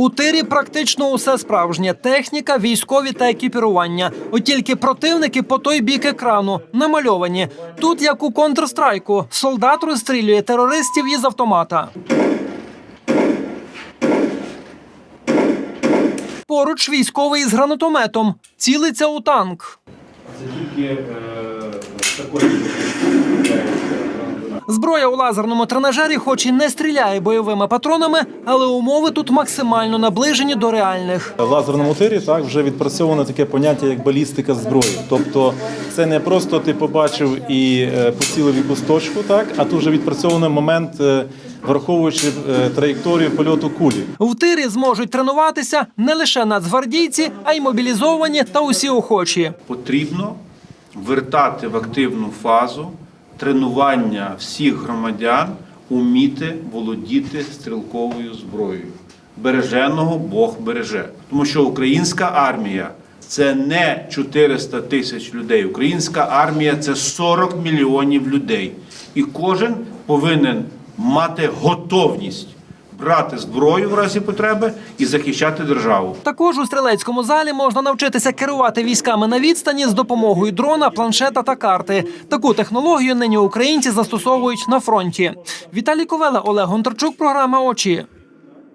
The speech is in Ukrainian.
У тирі практично усе справжнє: техніка, військові та екіпірування. От тільки противники по той бік екрану намальовані. Тут, як у контрстрайку, солдат розстрілює терористів із автомата. Поруч військовий з гранатометом цілиться у танк. Це тільки е, такої Зброя у лазерному тренажері, хоч і не стріляє бойовими патронами, але умови тут максимально наближені до реальних. В лазерному тирі так вже відпрацьовано таке поняття як балістика зброї. Тобто це не просто ти побачив і е, поцілив якусь точку, так а тут вже відпрацьований момент, е, враховуючи е, траєкторію польоту кулі. В тирі зможуть тренуватися не лише нацгвардійці, а й мобілізовані та усі охочі. потрібно вертати в активну фазу тренування всіх громадян уміти володіти стрілковою зброєю. Береженого Бог береже. Тому що українська армія це не 400 тисяч людей. Українська армія це 40 мільйонів людей. І кожен повинен мати готовність брати зброю в разі потреби і захищати державу. Також у стрілецькому залі можна навчитися керувати військами на відстані з допомогою дрона, планшета та карти. Таку технологію нині українці застосовують на фронті. Віталій Ковела, Олег Гонтарчук, програма Очі.